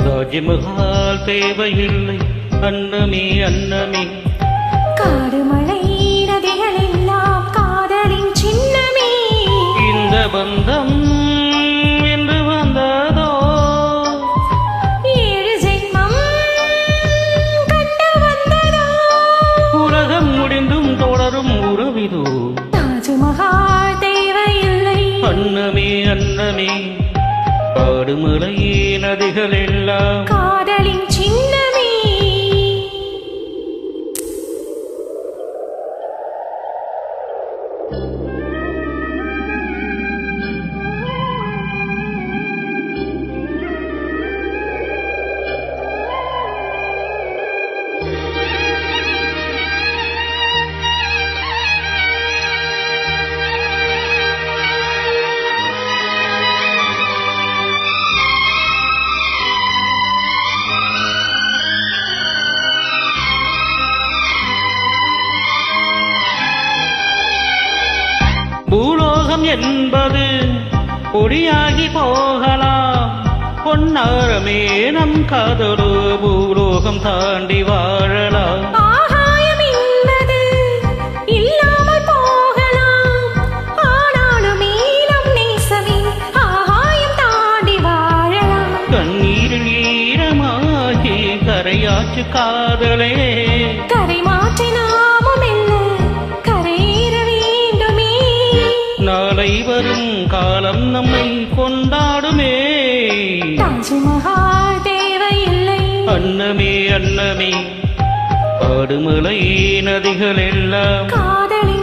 தாஜ்மஹால் தேவையில்லை அன்னமே அன்னமே உலகம் முடிந்தும் தொடரும் உறவிதோ தாஜ்மஹால் தேவையில்லை. அன்னமே அன்னமே காடுமலை நதிகள் எல்லாம் காதலின் பூலோகம் என்பது பொடியாகி போகலாம். பொன்னாரமே நம் காதலோ பூலோகம் தாண்டி வாழலாம். கண்ணீரில் ஈரமாகி கரையாச்சு காதலே. கரை நாளை வரும் காலம் நம்மை கொண்டாடுமே. அன்னமே அன்னமே ஆடுமலை நதிகள் எல்லாம். காதலின்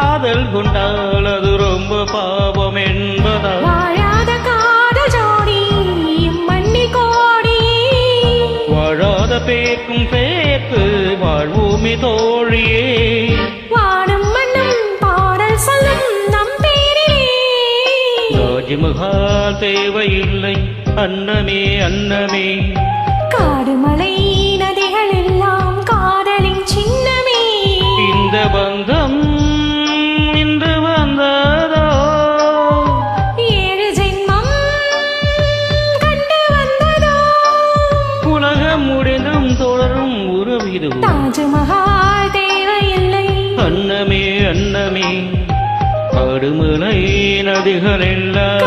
காதல் கொண்டால் அது ரொம்ப பாவம் என்பதா வாழாத காதல் ஜோடி மண்ணில் கோடி. வாழாத பேக்கும் பேத்து வாழ்வோமே தோழியே. வானம் மண்ணும் பாடல் சொல்லும் நம் பேரிலே. தாஜ்மஹால் தேவையில்லை அன்னமே அன்னமே. உலகம் முடிந்தும் தொடரும் உறவிதோ தாஜ்மஹால் தேவையில்லை. அன்னமே அன்னமே ஆடுமலை நதிகள் எல்லாம்